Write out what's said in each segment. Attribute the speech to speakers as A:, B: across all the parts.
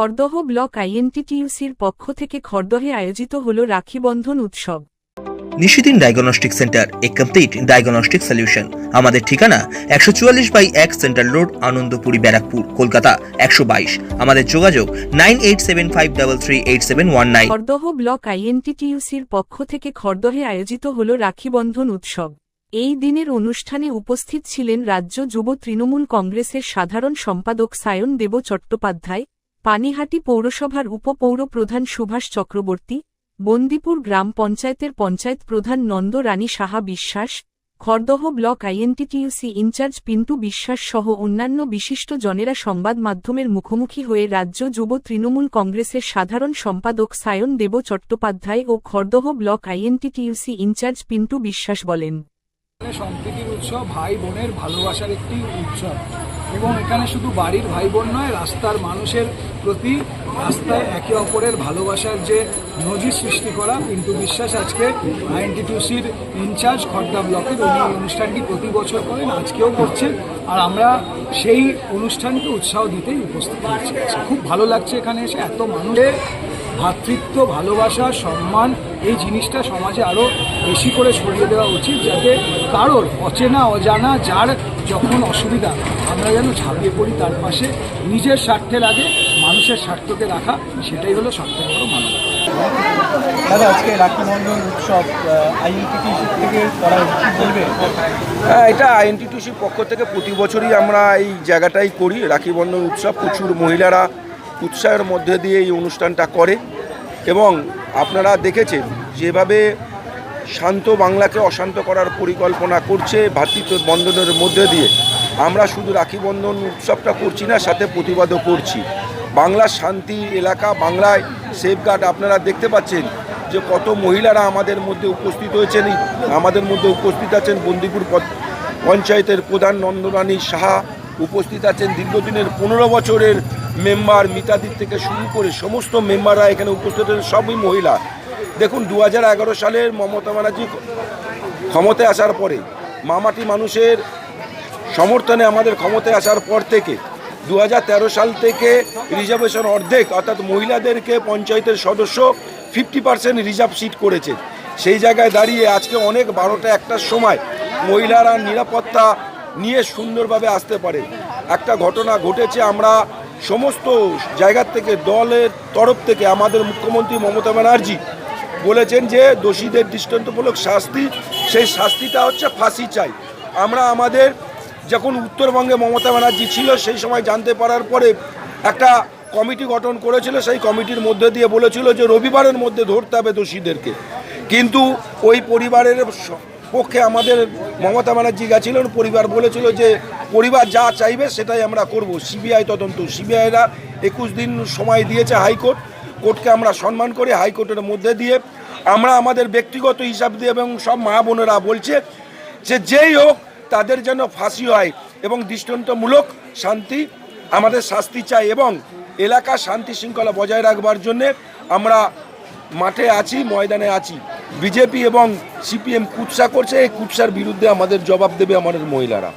A: Khardah block আইএনটিটিইউসির পক্ষ থেকে খড়দহে আয়োজিত হল রাখিবন্ধন উৎসব।
B: নিশিদিন ডায়াগনস্টিক সেন্টার এ কমপ্লিট ডায়াগনস্টিক সলিউশন আমাদের ঠিকানা একশো চুয়াল্লিশ বাই এক সেন্ট্রাল রোড আনন্দপুরি ব্যারাকপুর কলকাতা একশো বাইশ। আমাদের যোগাযোগ nine eight seven five double three eight seven one nine.
A: Khardah block আইএনটিটিইউসির পক্ষ থেকে খড়দহে আয়োজিত হল রাখিবন্ধন উৎসব। এই দিনের অনুষ্ঠানে উপস্থিত ছিলেন রাজ্য যুব তৃণমূল কংগ্রেসের সাধারণ সম্পাদক সায়ন দেব চট্টোপাধ্যায় পানিহাটি পৌরসভার উপপৌর প্রধান সুভাষ চক্রবর্তী, বন্দিপুর গ্রাম পঞ্চায়েতের পঞ্চায়েত প্রধান Nanda Rani Saha Biswas, Khardah block INTTUC incharge Pintu Biswas সহ অন্যান্য বিশিষ্ট জনেরা সংবাদ মাধ্যমের মুখোমুখি হয়ে রাজ্য যুব তৃণমূল কংগ্রেসের সাধারণ সম্পাদক সায়ন দেব চট্টোপাধ্যায় ও Khardah block INTTUC incharge Pintu Biswas বলেন।
C: সম্প্রীতির উৎসব ভাই বোনের ভালোবাসার একটি উৎসব। এবং এখানে শুধু বাড়ির ভাই বোন নয়, রাস্তার মানুষের প্রতি রাস্তায় একে অপরের ভালোবাসার যে নজির সৃষ্টি করা পিন্টু বিশ্বাস আজকে আইএনটিটিউসির ইনচার্জ খর্দা ব্লকের উনি অনুষ্ঠানটি প্রতি বছর করেন, আজকেও করছেন। আর আমরা সেই অনুষ্ঠানকে উৎসাহ দিতেই উপস্থিত হয়েছি। খুব ভালো লাগছে এখানে এসে, এত মানুষের ভ্রাতৃত্ব ভালোবাসা সম্মান এই জিনিসটা সমাজে আরও বেশি করে ছড়িয়ে দেওয়া উচিত যাতে কারোর অচেনা অজানা যার যখন অসুবিধা আমরা যেন ঝাঁপিয়ে পড়ি তার পাশে নিজের স্বার্থের আগে মানুষের স্বার্থকে রাখা সেটাই হলো সবথেকে বড় মানব।
D: দাদা আজকে রাখি বন্ধন উৎসব থেকে করা বলবে?
E: হ্যাঁ এটা আইএনটিটিসির পক্ষ থেকে প্রতি বছরই আমরা এই জায়গাটাই করি রাখি বন্ধন উৎসব। প্রচুর মহিলারা উৎসাহের মধ্যে দিয়ে এই অনুষ্ঠানটা করে এবং আপনারা দেখেছেন যেভাবে শান্ত বাংলাকে অশান্ত করার পরিকল্পনা করছে ভাতৃত্ব বন্ধনের মধ্যে দিয়ে। আমরা শুধু রাখি বন্ধন উৎসবটা করছি না, সাথে প্রতিবাদও করছি। বাংলার শান্তি এলাকা, বাংলায় সেফগার্ড আপনারা দেখতে পাচ্ছেন যে কত মহিলারা আমাদের মধ্যে উপস্থিত হয়েছেন, আমাদের মধ্যে উপস্থিত আছেন। বন্দিপুর পঞ্চায়েতের প্রধান নন্দরানী সাহা উপস্থিত আছেন। দীর্ঘদিনের পনেরো বছরের মেম্বার, মিতাদির থেকে শুরু করে সমস্ত মেম্বাররা এখানে উপস্থিত সবই মহিলা। দেখুন দু সালের মমতা ব্যানার্জি ক্ষমতায় আসার পরে, মামাটি মানুষের সমর্থনে আমাদের ক্ষমতায় আসার পর থেকে দু হাজার তেরো সাল থেকে রিজার্ভেশন অর্ধেক, অর্থাৎ মহিলাদেরকে পঞ্চায়েতের সদস্য ফিফটি পার্সেন্ট রিজার্ভ সিট করেছে। সেই জায়গায় দাঁড়িয়ে আজকে অনেক বারোটা একটার সময় মহিলারা নিরাপত্তা নিয়ে সুন্দরভাবে আসতে পারে। একটা ঘটনা ঘটেছে, আমরা সমস্ত জায়গার থেকে, দলের তরফ থেকে, আমাদের মুখ্যমন্ত্রী মমতা ব্যানার্জি বলেছেন যে, দোষীদের দৃষ্টান্তমূলক শাস্তি, সেই শাস্তিটা হচ্ছে ফাঁসি চাই। আমরা আমাদের যখন উত্তরবঙ্গে মমতা ব্যানার্জি ছিল, সেই সময় জানতে পারার পরে একটা কমিটি গঠন করেছিল, সেই কমিটির মধ্যে দিয়ে বলেছিল যে, রবিবারের মধ্যে ধরতে হবে দোষীদেরকে। কিন্তু ওই পরিবারের পক্ষে আমাদের মমতা ব্যানার্জি গেছিলেন, পরিবার বলেছিল যে পরিবার যা চাইবে সেটাই আমরা করব। সিবিআই তদন্ত। সিবিআইরা একুশ দিন সময় দিয়েছে হাইকোর্ট। কোর্টকে আমরা সম্মান করি হাইকোর্টের মধ্যে দিয়ে। আমরা আমাদের ব্যক্তিগত হিসাব দিয়ে এবং সব মা বোনেরা বলছে যে যেই হোক, তাদের যেন ফাঁসি হয় এবং দৃষ্টান্তমূলক শান্তি আমাদের শাস্তি চাই এবং এলাকা শান্তি শৃঙ্খলা বজায় রাখবার জন্যে আমরা মাঠে আছি, ময়দানে আছি। বিজেপি এবং সিপিএম কুৎসা করছে, এই কুৎসার বিরুদ্ধে আমাদের জবাব দেবে আমাদের মহিলারা।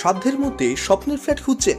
B: সাধ্যের মধ্যে স্বপ্নের ফ্ল্যাট খুঁজছেন।